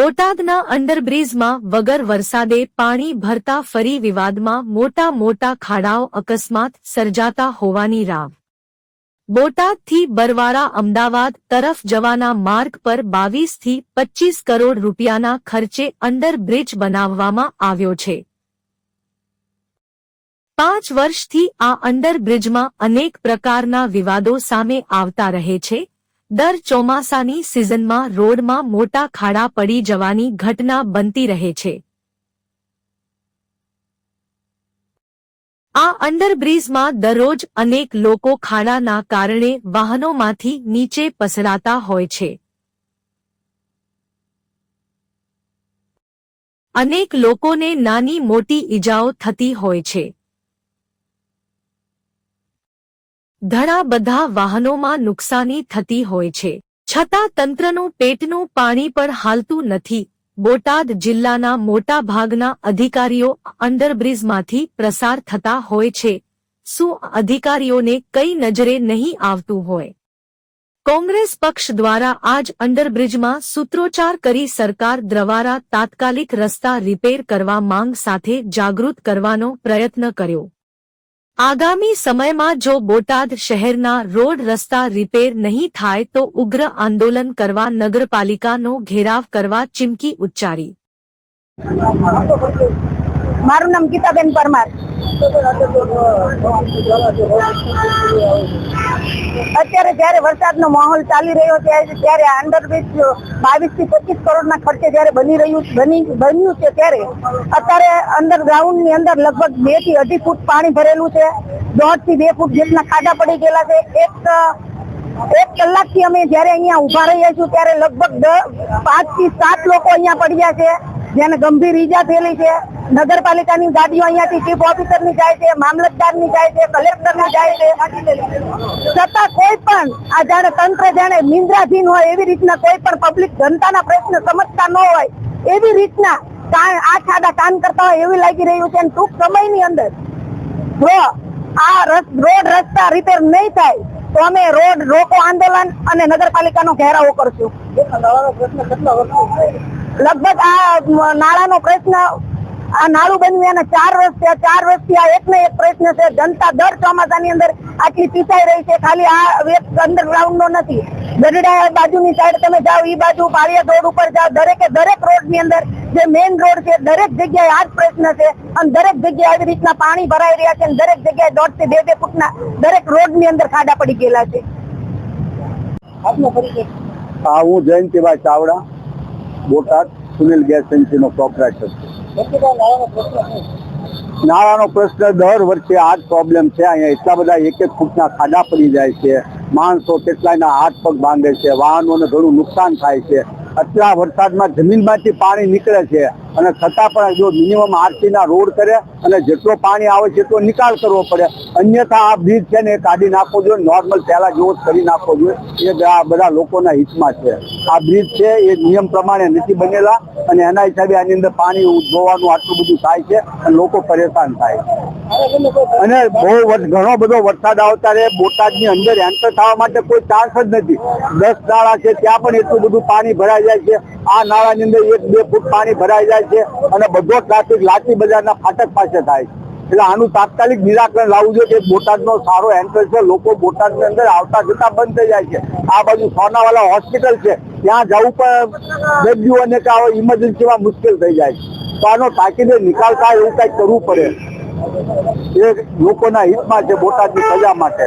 બોટાદના અંડરબ્રિજમાં વગર વરસાદે પાણી ભરતા ફરી વિવાદમાં મોટા મોટા ખાડાઓ અકસ્માત સર્જાતા હોવાની રાવ. બોટાદથી બરવારા અમદાવાદ તરફ જવાના માર્ગ પર બાવીસથી પચ્ચીસ કરોડ રૂપિયાના ખર્ચે અંડરબ્રિજ બનાવવામાં આવ્યો છે. પાંચ વર્ષથી આ અંડરબ્રિજમાં અનેક પ્રકારના વિવાદો સામે આવતા રહે છે. દર ચોમાસાની સિઝનમાં રોડમાં મોટા ખાડા પડી જવાની ઘટના બનતી રહે છે. આ અંડરબ્રિજમાં દરરોજ અનેક લોકો ખાડાના કારણે વાહનોમાંથી નીચે પસરાતા હોય છે. અનેક લોકોને નાની મોટી ઈજાઓ થતી હોય છે. ઘણા બધા વાહનોમાં નુકસાની થતી હોય છે. છતાં તંત્રનું પેટનું પાણી પણ હાલતું નથી. બોટાદ જિલ્લાના મોટા ભાગના અધિકારીઓ અંડરબ્રિજમાંથી પ્રસાર થતા હોય છે. શું અધિકારીઓને કઈ નજરે નહીં આવતું હોય? કોંગ્રેસ પક્ષ દ્વારા આજ અંડરબ્રિજમાં સૂત્રોચ્ચાર કરી સરકાર દ્વારા તાત્કાલિક રસ્તા રિપેર કરવા માંગ સાથે જાગૃત કરવાનો પ્રયત્ન કર્યો. આગામી સમયમાં જો બોટાદ શહેરના રોડ રસ્તા રિપેર નહીં થાય તો ઉગ્ર આંદોલન કરવા નગરપાલિકાનો ઘેરાવ કરવા ચીમકી ઉચ્ચારી. મારું નામ ગીતાબેન પરમાર. અત્યારે જયારે વરસાદનો માહોલ ચાલી રહ્યો છે, ત્યારે અંડરબ્રિજ બાવીસથી પચીસ કરોડના ખર્ચે જયારે બની રહ્યું, બની, બન્યું છે ત્યારે, અત્યારે અંડરગ્રાઉન્ડની અંદર લગભગ બેથી અઢી ફૂટ પાણી ભરેલું છે. દોઢથી બે ફૂટ જેટલા ખાડા પડી ગયેલા છે. એક એક કલાકથી અમે જયારે અહીંયા ઊભા રહ્યા છું ત્યારે લગભગ પાંચથી સાત લોકો અહીંયા પડ્યા છે. જેને ગંભીર ઈજા થયેલી છે, નગરપાલિકાની ગાડીઓ અહીંયાથી ચીફ ઓફિસરની જાય છે મામલતદારની જાય છે કલેક્ટરની જાય છે. છતાં કોઈ પણ આ જાણે તંત્ર જાણે નિંદ્રાધીન હોય એવી રીતના કોઈ પણ પબ્લિક જનતાના પ્રશ્ન સમજતા ન હોય એવી રીતના આ ખાડા કાન કરતા હોય એવું લાગી રહ્યું છે અને ટૂંક સમયની અંદર જો આ રોડ રસ્તા રિપેર નહીં થાય, તો અમે રોડ રોકો આંદોલન અને નગરપાલિકાનો ઘેરાવો કરશું. લગભગ આ નાળાનો પ્રશ્ન આ નાળું બન્યું એને ચાર વર્ષ થયા ચાર વર્ષથી આ એક ને એક પ્રશ્ન છે. જનતા દર ચોમાસાની અંદર આટલી પીસાઈ રહી છે. ખાલી આ એક અંડરગ્રાઉન્ડ નો નથી. ગઢડા બાજુની સાઈડ તમે જાઓ ઈ બાજુ પાળિયા રોડ ઉપર જાઓ દરેકે દરેક રોડની અંદર જે મેઇન રોડ છે દરેક જગ્યાએ આ જ પ્રશ્ન છે. અને દરેક જગ્યાએ આવી રીતના પાણી ભરાઈ રહ્યા છે અને દરેક જગ્યાએ દોઢથી બે બે ફૂટના દરેક રોડની અંદર ખાડા પડી ગયેલા છે. હા હું જયંતિભાઈ ચાવડા. બોટાદ સુનિલ ગેસ એજન્સીનો પ્રોપરાઇટર નાળાનો પ્રશ્ન દર વર્ષે આ જ પ્રોબ્લેમ છે. અહીંયા એટલા બધા એક એક ફૂટના ખાડા પડી જાય છે. માણસો કેટલાયના હાથ પગ બાંધે છે. વાહનોને ઘણું નુકસાન થાય છે. આટલા વરસાદમાં જમીનમાંથી પાણી નીકળે છે. અને છતાં પણ જો મિનિમમ આરસીના રોડ કરે અને જેટલો પાણી આવે છે એટલો નિકાલ કરવો પડે. અન્યથા આ બ્રિજ છે ને એ કાઢી નાખવો જોઈએ નોર્મલ પહેલાં જેવો જ કરી નાખવો જોઈએ. એ આ બધા લોકોના હિતમાં છે. આ બ્રિજ છે એ નિયમ પ્રમાણે નથી બનેલા અને એના હિસાબે આની અંદર પાણી ઉદ્ભવવાનું આટલું બધું થાય છે અને લોકો પરેશાન થાય અને બહુ ઘણો બધો વરસાદ આવતા રહે, બોટાદની અંદર એન્ટર થવા માટે કોઈ ચાન્સ જ નથી. દસ દાડા છે, ત્યાં પણ એટલું બધું પાણી ભરાઈ જાય છે. આ નાળાની અંદર એક બે ફૂટ પાણી ભરાઈ જાય છે અને બધો ટ્રાફિક લાઠી બજારના ફાટક પાસે થાય છે. એટલે આનું તાત્કાલિક નિરાકરણ લાવવું જોઈએ કે બોટાદનો સારો એન્ટ્રન્સ છે, લોકો બોટાદની અંદર આવતા જતા બંધ થઈ જાય છે. આ બાજુ સોનાવાલા હોસ્પિટલ છે, ત્યાં જવું પણ દર્દીઓને કે ઇમરજન્સીમાં મુશ્કેલ થઈ જાય છે. તો આનો તાકીદે નિકાલ થાય એવું કંઈક કરવું પડે. એ લોકોના હિતમાં છે બોટાદની પ્રજા માટે.